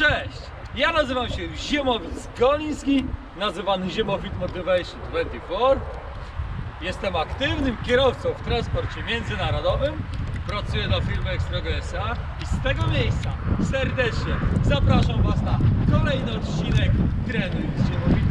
Cześć! Ja nazywam się Ziemowit Goliński, nazywany Ziemowit Motivation 24. Jestem aktywnym kierowcą w transporcie międzynarodowym. Pracuję dla firmy Extrago SA i z tego miejsca serdecznie zapraszam Was na kolejny odcinek Trenuj z Ziemowitem.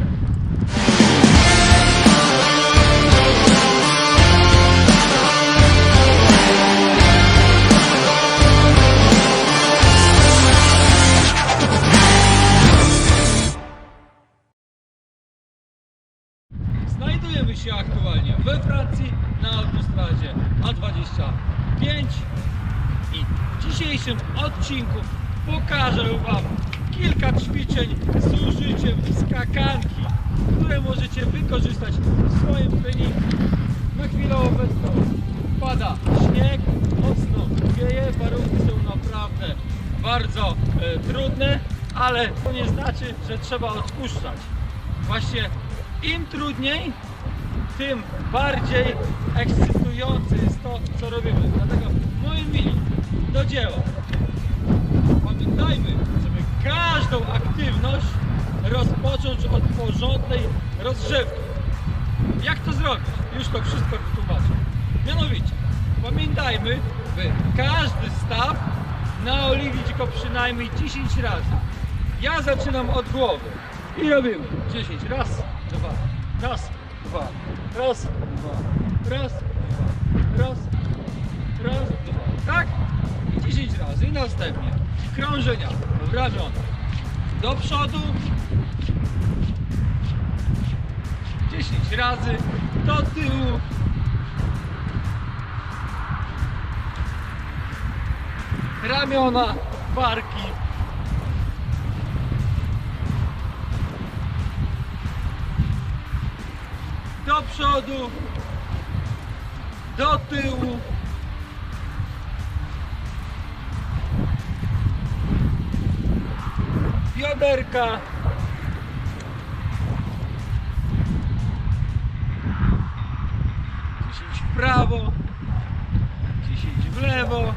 We Francji na autostradzie A25 i w dzisiejszym odcinku pokażę Wam kilka ćwiczeń z użyciem skakanki, które możecie wykorzystać w swoim treningu. Na chwilę obecną pada śnieg, mocno wieje, warunki są naprawdę bardzo e, trudne, ale to nie znaczy, że trzeba odpuszczać. Właśnie im trudniej, tym bardziej ekscytujące jest to, co robimy. Dlatego, moi mili, do dzieła. Pamiętajmy, żeby każdą aktywność rozpocząć od porządnej rozgrzewki. Jak to zrobić? Już to wszystko wytłumaczę. Mianowicie, pamiętajmy, by każdy staw naoliwić go przynajmniej 10 razy. Ja zaczynam od głowy i robimy 10. Raz, dwa, raz, dwa, raz, dwa, raz, dwa, raz, raz, dwa. Tak? I 10 razy. I następnie. Krążenia. W ramiona do przodu. 10 razy. Do tyłu. Ramiona, barki do przodu do tyłu. Bioderka dziesięć w prawo dziesięć w lewo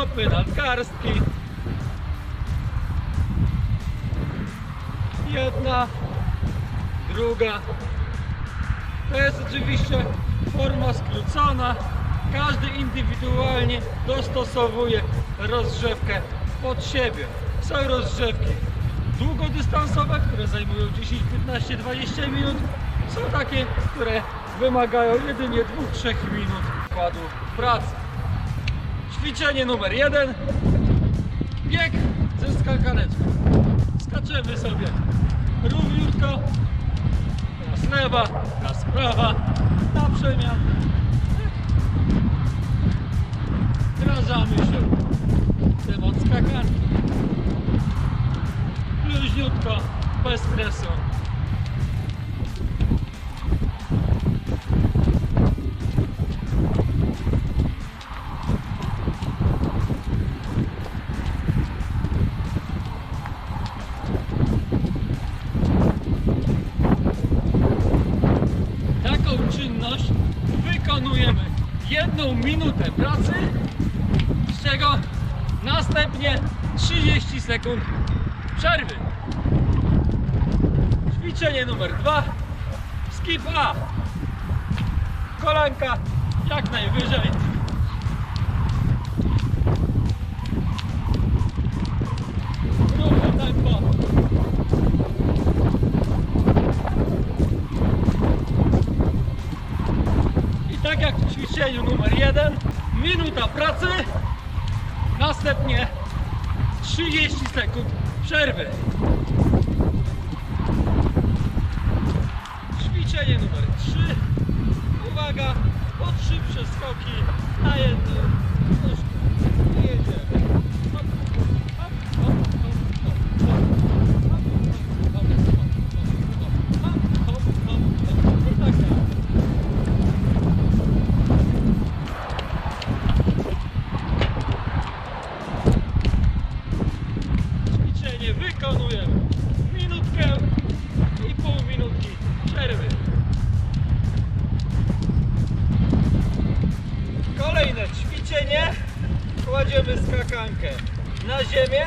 stopy nadgarstki. Jedna druga. To jest oczywiście forma skrócona. Każdy indywidualnie dostosowuje rozgrzewkę pod siebie. Są rozgrzewki długodystansowe, które zajmują 10, 15, 20 minut. Są takie, które wymagają jedynie 2-3 minut wkładu pracy Ćwiczenie numer jeden. Bieg ze skakaneczką. Skaczemy sobie równiutko. Raz lewa, raz prawa. Na przemian. Wdrażamy się w temat skakanki. Luźniutko, bez stresu. Jedną minutę pracy, z czego następnie 30 sekund przerwy. Ćwiczenie numer dwa. Skip A. Kolanka jak najwyżej. Ćwiczeniu numer jeden, minuta pracy, następnie 30 sekund przerwy. Ćwiczenie numer 3. Uwaga, po 3 przeskoki na jednym kładziemy skakankę na ziemię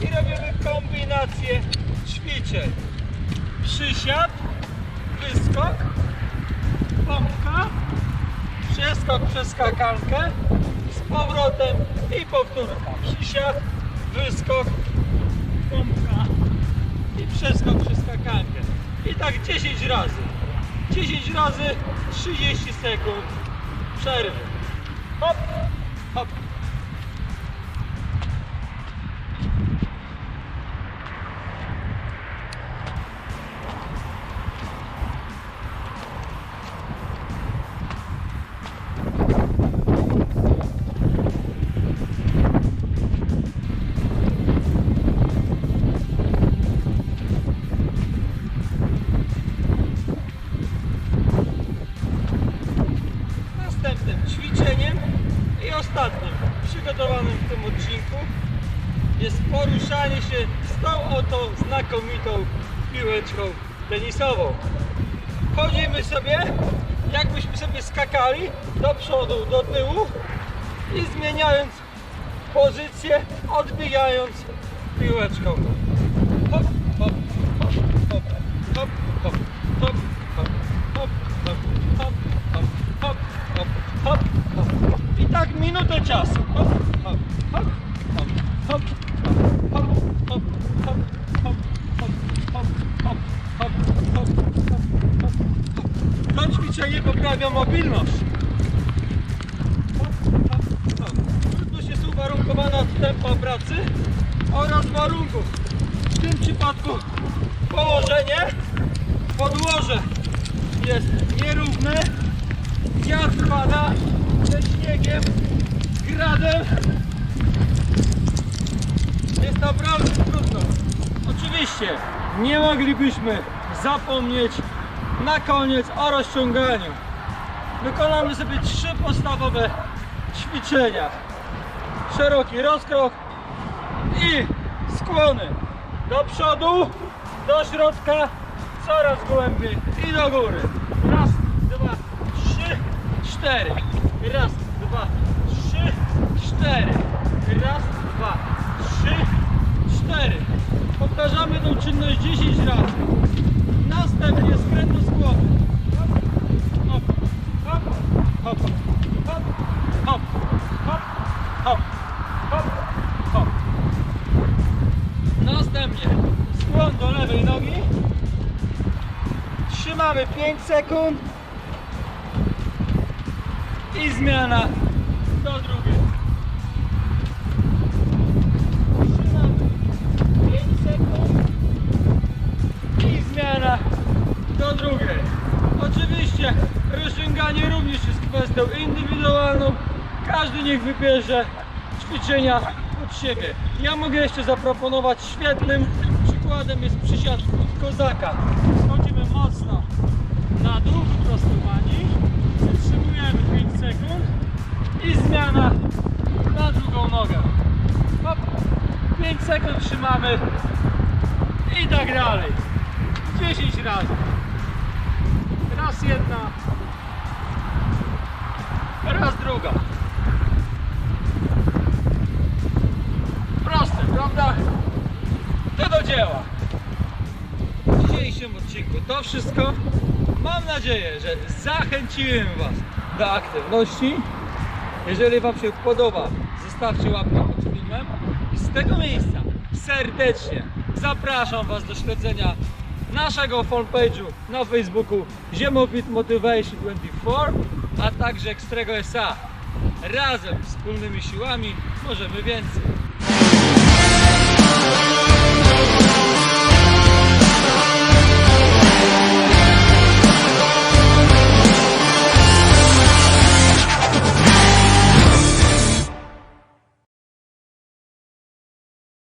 i robimy kombinację ćwiczeń. Przysiad, wyskok, pompka, przeskok przez skakankę, z powrotem i powtórka. Przysiad, wyskok, pompka i przeskok przez skakankę. I tak 10 razy. 10 razy 30 sekund przerwy. Hop, hop. W tym odcinku jest poruszanie się z tą oto znakomitą piłeczką tenisową. Chodzimy sobie, jakbyśmy sobie skakali do przodu, do tyłu i zmieniając pozycję, odbijając piłeczką. Minutę czasu. Hop, hop, hop, hop, hop, hop, hop. To ćwiczenie poprawia mobilność. Trudność jest uwarunkowana od tempa pracy oraz warunków. W tym przypadku położenie, podłoże jest nierówne, wiatr pada ze śniegiem, gradem. Jest naprawdę trudno. Oczywiście nie moglibyśmy zapomnieć na koniec o rozciąganiu. Wykonamy sobie trzy podstawowe ćwiczenia. Szeroki rozkrok i skłony do przodu, do środka, coraz głębiej i do góry. Raz, dwa, trzy, cztery. Raz, dwa, cztery. Raz, dwa, trzy, cztery. Powtarzamy tą czynność 10 razy. Następnie skręt do skłonu. Hop, hop, hop, hop, hop, hop, hop, hop, hop. Następnie skłon do lewej nogi. Trzymamy 5 sekund. I zmiana do drugiej. Niech wybierze ćwiczenia pod siebie. Ja mogę jeszcze zaproponować świetnym przykładem jest przysiad kozaka. Schodzimy mocno na dół wyprostowani, zatrzymujemy 5 sekund i zmiana na drugą nogę. Hop. 5 sekund trzymamy i tak dalej. 10 razy. Raz jedna, raz druga. Dzieła. W dzisiejszym odcinku to wszystko. Mam nadzieję, że zachęciłem Was do aktywności. Jeżeli Wam się podoba, zostawcie łapkę pod filmem. I z tego miejsca serdecznie zapraszam Was do śledzenia naszego fanpage'u na Facebooku Ziemowit Motivation 24, a także Ekstrego SA. Razem, wspólnymi siłami możemy więcej.